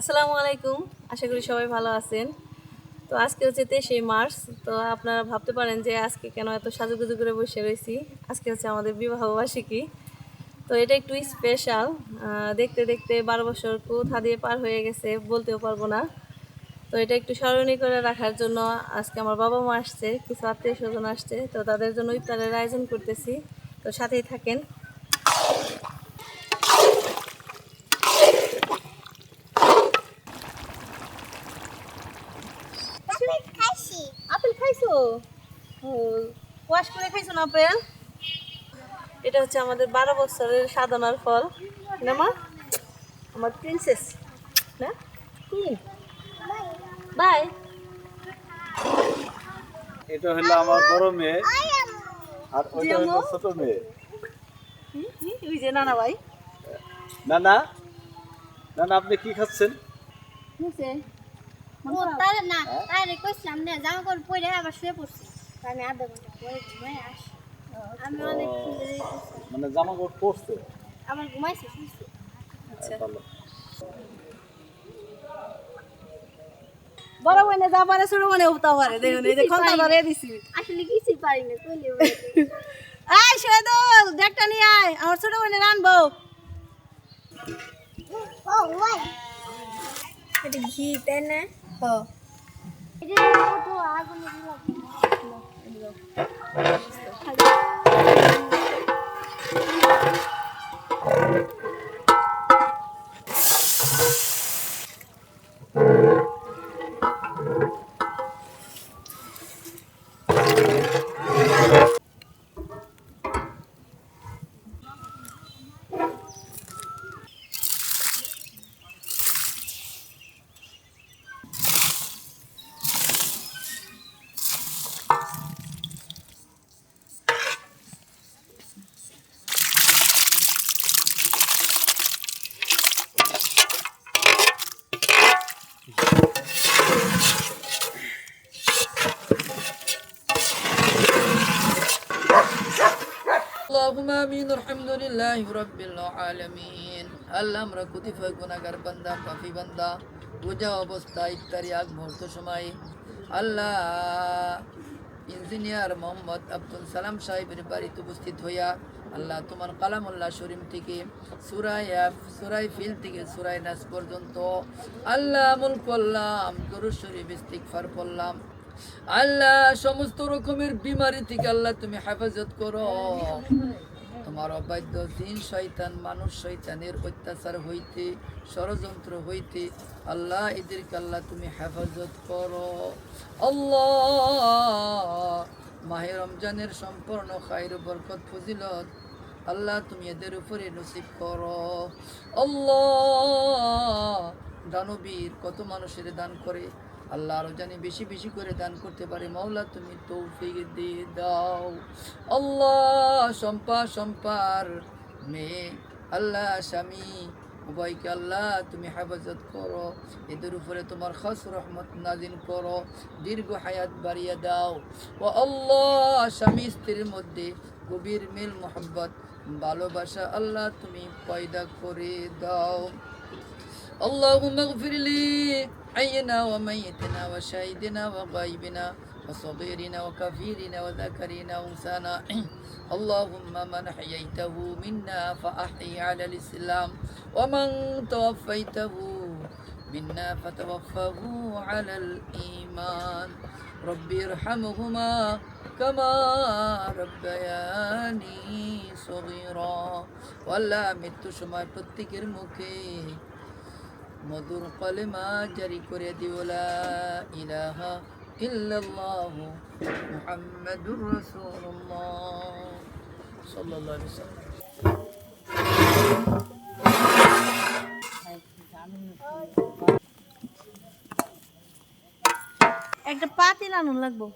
আসসালামু আলাইকুম। আশা করি সবাই ভালো আছেন। তো আজকে হচ্ছে তেইশে মার্চ। তো আপনারা ভাবতে পারেন যে আজকে কেন এত সাজুগুজু করে বসে রয়েছি। আজকে হচ্ছে আমাদের বিবাহ বার্ষিকী তো এটা একটু স্পেশাল দেখতে দেখতে বারো বছর কোথা দিয়ে পার হয়ে গেছে বলতেও পারব না। তো এটা একটু স্মরণীয় করে রাখার জন্য আজকে আমার বাবা মা আসছে, কিছু আত্মীয় স্বজন আসছে। তো তাদের জন্য ইফতারের আয়োজন করতেছি। তো সাথেই থাকেন। খাইছি। আপেল খাইছো? ও ওয়াশ করে খাইছো না আপেল? এটা হচ্ছে আমাদের বারো বছরের সাধনার ফল। না মা? আমার প্রিন্সেস না? বাই এটা হলো আমার বড় মেয়ে। আর ওইটা হলো ছোট মেয়ে। ওই যে নানা ভাই। না না না না আপনি কি খাচ্ছেন? ও তার না তারে কইছিলাম না জামা কাপড় পরে আবার শুয়ে পড়ছি। আমি আধা ঘণ্টা পরে ঘুমাই আসি। আমি অনেক মানে জামা কাপড় পরছে? আমার ঘুমাইছি শুয়েছি আচ্ছা। বড় মনে যা পারে ছোট মনে উঠতে পারে। দেখুন এই যে খন্তা ধরে দিছি। আসলে কিছুই পারি না কইলে আয় শহীদুল দেখটা নিয়ে আয়। আমার ছোট মনে রানবো ও ওই এটা ঘি তাই না? হ আমিন আলহামদুলিল্লাহ রব্বিল আলমিন আল্লাহ আমরা কতিপয় গুনাগার বান্দা কফি বান্দা পূজা অবস্থা ইত্যাদি আগ মুহূর্ত সময়। আল্লাহ ইঞ্জিনিয়ার মোহাম্মদ আব্দুল সালাম সাহেবের বাড়িতে উপস্থিত হইয়া আল্লাহ তোমার কালামুল্লাহ শরীম থেকে সুরাই সুরাই ফিল থেকে সুরাই নাস পর্যন্ত আল্লাহ আমল করলাম গরু শরীফ ইস্তিকফার করলাম। আল্লাহ সমস্ত রকমের বিমারি থেকে আল্লাহ তুমি হেফাজত করো। তোমার অবাধ্য দিন শয়তান, মানুষ শয়তানের অত্যাচার হইতে, ষড়যন্ত্র হইতে, আল্লাহ এদেরকে আল্লাহ তুমি হেফাজত করো। আল্লাহ, মাহে রমজানের সম্পূর্ণ খাইর বরকত, ফজিলত, আল্লাহ তুমি এদের উপরে নসিব করো। আল্লাহ, দানবীর কত মানুষের দান করে আল্লাহ আরও জানি বেশি বেশি করে দান করতে পারে। মাওলা, তুমি তৌফিক দিয়ে দাও। আল্লাহ সম্পা সম্পার মেয়ে। আল্লাহ, স্বামী। উভয়কে আল্লাহ, তুমি হেফাজত করো। এদের উপরে তোমার খাস রহমত নাজিন করো। দীর্ঘ হায়াত বাড়িয়ে দাও। ও আল্লাহ, স্বামী স্ত্রীর মধ্যে গভীর মিল, মোহাব্বত, ভালোবাসা আল্লাহ তুমি পয়দা করে দাও। اللهم اغفر لي حينا وميتنا وشاهدنا وغائبنا وصغيرنا وكفيرنا وذكرنا وانسانا اللهم من حييته منا فأحي على الإسلام ومن توفيته منا فتوفه على الإيمان ربي ارحمهما كما ربياني صغيرا والله মৃত্যু সময় প্রত্যেকের মুখে মধুর কলেমা জারি করে দিওলা একটা পাতিল আনুন লাগবো।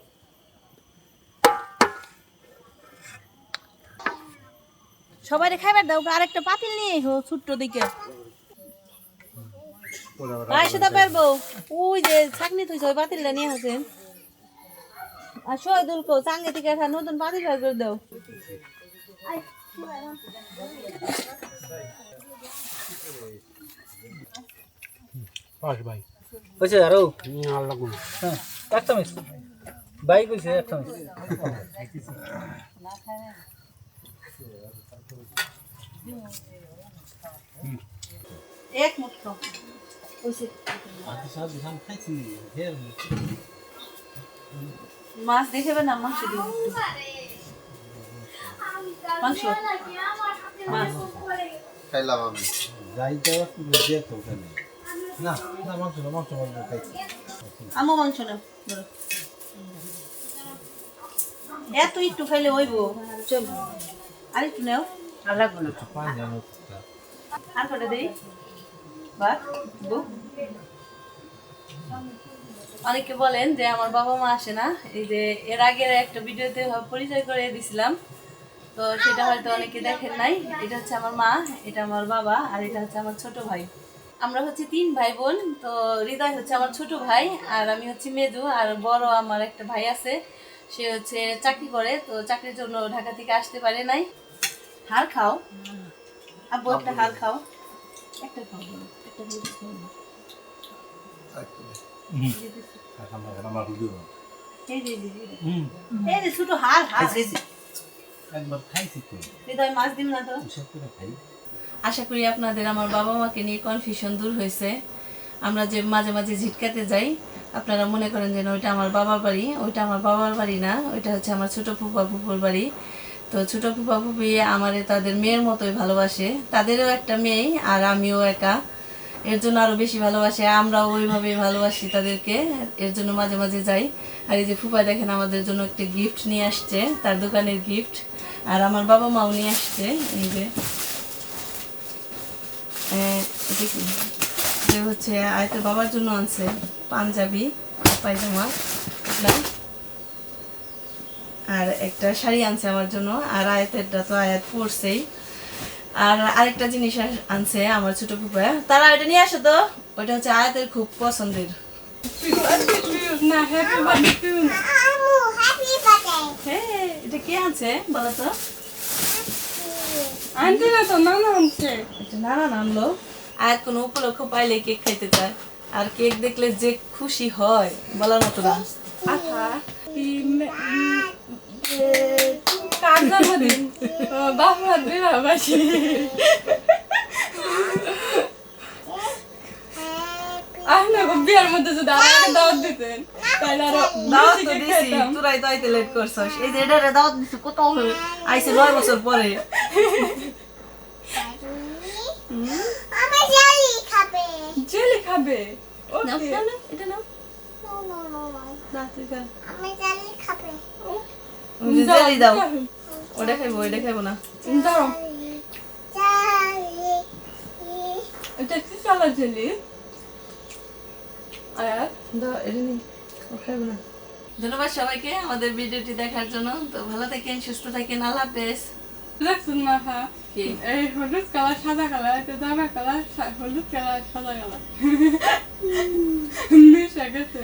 সবাই খাইবার দাও, আরেকটা পাতিল নিয়ে ছোট্ট দিকে। আর সেটা পারব। ওই যে চাকনি তুই ওই পাতিলটা নিয়ে আসেন। আর শহীদুল কো চাঙ্গে থেকে একটা নতুন পাতিল বের করে দাও। পাঁচ ভাই। হয়েছে আরও? হ্যাঁ এক চামচ বাইক হয়েছে এক চামচ এক মুঠ। মাছ দেখাবে না মাংস মাংস? মাছ। খাইলাম আমি। না না মাংস না মাংস মাংস খাইছি। আমও মাংস নাও এত একটু খাইলে হইব। চল। আর একটু নাও। আর লাগবে না আর কটা দেই? বাহ বউ। অনেকে বলেন যে আমার বাবা মা আসে না। এই যে এর আগের একটা ভিডিওতে পরিচয় করে দিছিলাম। তো সেটা হয়তো অনেকে দেখেন নাই। এটা হচ্ছে আমার মা এটা আমার বাবা আর এটা হচ্ছে আমার ছোট ভাই। আমরা হচ্ছে তিন ভাই বোন তো হৃদয় হচ্ছে আমার ছোট ভাই আর আমি হচ্ছে মেজু আর বড় আমার একটা ভাই আছে। সে হচ্ছে চাকরি করে তো চাকরির জন্য ঢাকা থেকে আসতে পারে নাই। হার খাও। আব্বু একটা হার খাও। একটা খাও। আশা করি আপনাদের আমার বাবা মাকে নিয়ে কনফিউশন দূর হয়েছে। আমরা যে মাঝে মাঝে ঝিটকাতে যাই, আপনারা মনে করেন যে ওইটা আমার বাবার বাড়ি, ওইটা আমার বাবার বাড়ি না, ওইটা হচ্ছে আমার ছোট ফুপা ফুপুর বাড়ি। তো ছোট ফুপা ফুপি আমারে তাদের মেয়ের মতোই ভালোবাসে। তাদেরও একটা মেয়ে আর আমিও একা। এর জন্য আরও বেশি ভালোবাসে, আমরাও ওইভাবে ভালোবাসি তাদেরকে। এর জন্য মাঝে মাঝে যাই। আর এই যে ফুপা দেখেন, আমাদের জন্য একটি গিফট নিয়ে আসছে, তার দোকানের গিফট আর আমার বাবা মাও নিয়ে আসছে, এই যে। যে হচ্ছে আয়তের বাবার জন্য আনছে, পাঞ্জাবি, পায়জামা আর একটা শাড়ি আনছে আমার জন্য, আর আয়াতেরটা তো আয়াত পরছেই আর আরেকটা জিনিস আনছে আমার ছোট পুপা তারা ওইটা নিয়ে আসো তো ওইটা হচ্ছে আয়াতের খুব পছন্দের। হ্যাঁ এটা কে বলো তো? আনতে না তো নানা আনছে। এটা নানান আনলো। আর কোনো উপলক্ষ পাইলে কেক খাইতে চায়। আর কেক দেখলে যে খুশি হয় বলার মতো না। আহা। কার জন্মদিন বাবার বিবাহ বাসী আহ বিয়ার মধ্যে যদি দাওয়াত দিতেন তাহলে আরও দাওয়াত তো দিছি। তোরাই তো আইতে লেট করছস এই যে এটারে দাওয়াত দিছি কত হয়ে আইছে নয় বছর পরে আমি খাবে জেলি খাবে। ওকে নাও, নাও, এটা নাও। নো নো নো নো না আমি জানি খাবে। ওই যে জেলি দাও। ওটা খাইবো ওইটা খাইবো না। দাও এটা কি কালার জেলি? আয়াত? দাও এটা নেই ও খাইবো না। ধন্যবাদ সবাইকে আমাদের ভিডিওটি দেখার জন্য। তো ভালো থাকেন সুস্থ থাকেন আল্লাহ হাফেজ। দেখছেন না হ্যাঁ এই হলুদ কালার সাদা কালার এটা জামা কালার হলুদ কালার সাদা কালার। মিশে গেছে।